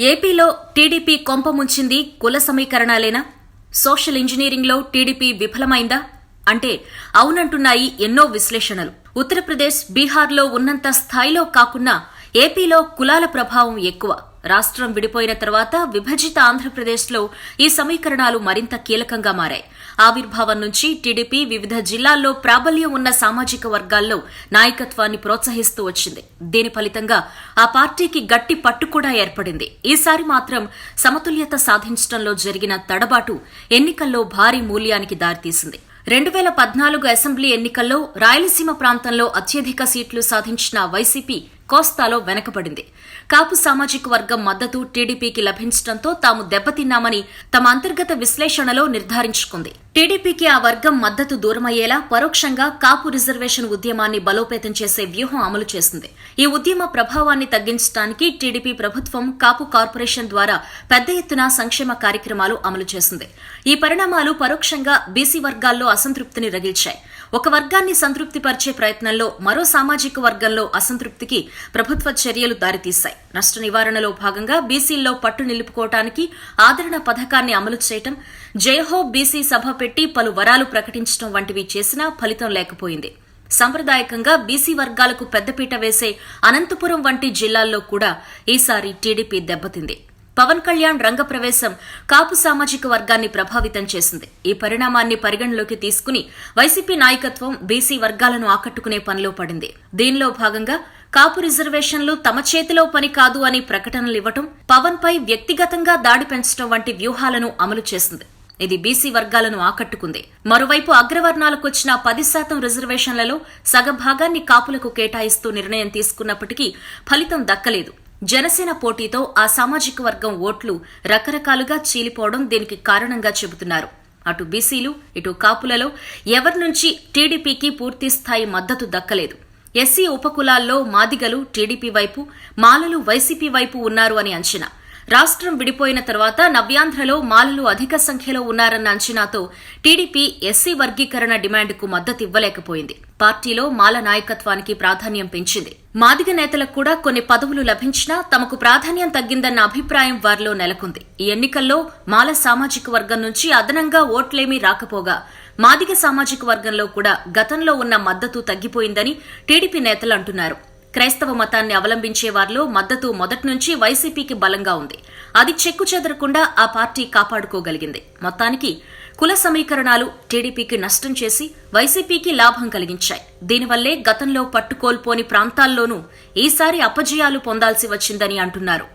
ఏపీలో టీడీపీ కొంప ముంచింది కుల సమీకరణాలేనా? సోషల్ ఇంజనీరింగ్లో టీడీపీ విఫలమైందా? అంటే అవునంటున్నాయి ఎన్నో విశ్లేషణలు. ఉత్తరప్రదేశ్ బీహార్లో ఉన్నంత స్థాయిలో కాకున్నా ఏపీలో కులాల ప్రభావం ఎక్కువ. రాష్ట్రం విడిపోయిన తర్వాత విభజిత ఆంధ్రప్రదేశ్లో ఈ సమీకరణాలు మరింత కీలకంగా మారాయి. ఆవిర్భావం నుంచి టీడీపీ వివిధ జిల్లాల్లో ప్రాబల్యం ఉన్న సామాజిక వర్గాల్లో నాయకత్వాన్ని ప్రోత్సహిస్తూ వచ్చింది. దీని ఫలితంగా ఆ పార్టీకి గట్టి పట్టు కూడా ఏర్పడింది. ఈసారి మాత్రం సమతుల్యత సాధించడంలో జరిగిన తడబాటు ఎన్నికల్లో భారీ మూల్యానికి దారితీసింది. రెండు వేల పద్నాలుగు అసెంబ్లీ ఎన్నికల్లో రాయలసీమ ప్రాంతంలో అత్యధిక సీట్లు సాధించిన వైసీపీ కోస్తాలో వెనకబడింది. కాపు సామాజిక వర్గం మద్దతు టీడీపీకి లభించడంతో తాము దెబ్బతిన్నామని తమ అంతర్గత విశ్లేషణలో నిర్ధారించుకుంది. టీడీపీకి ఆ వర్గం మద్దతు దూరమయ్యేలా పరోక్షంగా కాపు రిజర్వేషన్ ఉద్యమాన్ని బలోపేతం చేసే వ్యూహం అమలు చేసింది. ఈ ఉద్యమ ప్రభావాన్ని తగ్గించడానికి టీడీపీ ప్రభుత్వం కాపు కార్పొరేషన్ ద్వారా పెద్ద ఎత్తున సంక్షేమ కార్యక్రమాలు అమలు చేసింది. ఈ పరిణామాలు పరోక్షంగా బీసీ వర్గాల్లో అసంతృప్తిని రగిల్చాయి. ఒక వర్గాన్ని సంతృప్తిపరిచే ప్రయత్నంలో మరో సామాజిక వర్గంలో అసంతృప్తికి ప్రభుత్వ చర్యలు దారితీశాయి. నష్ట నివారణలో భాగంగా బీసీల్లో పట్టు నిలుపుకోవటానికి ఆదరణ పథకాన్ని అమలు చేయటం జయహో బీసీ సభ పెట్టి పలు వరాలు ప్రకటించడం వంటివి చేసినా ఫలితం లేకపోయింది. సాంప్రదాయకంగా బీసీ వర్గాలకు పెద్దపీట వేసే అనంతపురం వంటి జిల్లాల్లో కూడా ఈసారి టీడీపీ దెబ్బతింది. పవన్ కళ్యాణ్ రంగప్రవేశం కాపు సామాజిక వర్గాన్ని ప్రభావితం చేసింది. ఈ పరిణామాన్ని పరిగణలోకి తీసుకుని వైసీపీ నాయకత్వం బీసీ వర్గాలను ఆకట్టుకునే పనిలో పడింది. దీనిలో భాగంగా కాపు రిజర్వేషన్లు తమ చేతిలో పని కాదు అని ప్రకటనలు ఇవ్వటం పవన్ పై వ్యక్తిగతంగా దాడి పెంచడం వంటి వ్యూహాలను అమలు చేసింది. ఇది బీసీ వర్గాలను ఆకట్టుకుంది. మరోవైపు అగ్రవర్ణాలకు వచ్చిన పది శాతం రిజర్వేషన్లలో సగభాగాన్ని కాపులకు కేటాయిస్తూ నిర్ణయం తీసుకున్నప్పటికీ ఫలితం దక్కలేదు. జనసేన పోటీతో ఆ సామాజిక వర్గం ఓట్లు రకరకాలుగా చీలిపోవడం దీనికి కారణంగా చెబుతున్నారు. అటు బీసీలు ఇటు కాపులలో ఎవరి నుంచి టీడీపీకి పూర్తి స్థాయి మద్దతు దక్కలేదు. ఎస్సీ ఉపకులాల్లో మాదిగలు టీడీపీ వైపు మాలలు వైసీపీ వైపు ఉన్నారు అని అంచనా. రాష్ట్రం విడిపోయిన తర్వాత నవ్యాంధ్రలో మాలలు అధిక సంఖ్యలో ఉన్నారన్న అంచనాతో టీడీపీ ఎస్సీ వర్గీకరణ డిమాండ్కు మద్దతివ్వలేకపోయింది. పార్టీలో మాల నాయకత్వానికి ప్రాధాన్యం పెంచింది. మాదిగ నేతలకు కూడా కొన్ని పదవులు లభించినా తమకు ప్రాధాన్యం తగ్గిందన్న అభిప్రాయం వారిలో నెలకొంది. ఈ ఎన్నికల్లో మాల సామాజిక వర్గం నుంచి అదనంగా ఓట్లేమీ రాకపోగా మాదిగ సామాజిక వర్గంలో కూడా గతంలో ఉన్న మద్దతు తగ్గిపోయిందని టీడీపీ నేతలు అంటున్నారు. క్రైస్తవ మతాన్ని అవలంబించే వారిలో మద్దతు మొదట్నుంచి వైసీపీకి బలంగా ఉంది. అది చెక్కు చెదరకుండా ఆ పార్టీ కాపాడుకోగలిగింది. మొత్తానికి కుల సమీకరణాలు టీడీపీకి నష్టం చేసి వైసీపీకి లాభం కలిగించాయి. దీనివల్లే గతంలో పట్టుకోల్పోని ప్రాంతాల్లోనూ ఈసారి అపజయాలు పొందాల్సి వచ్చిందని అంటున్నారు.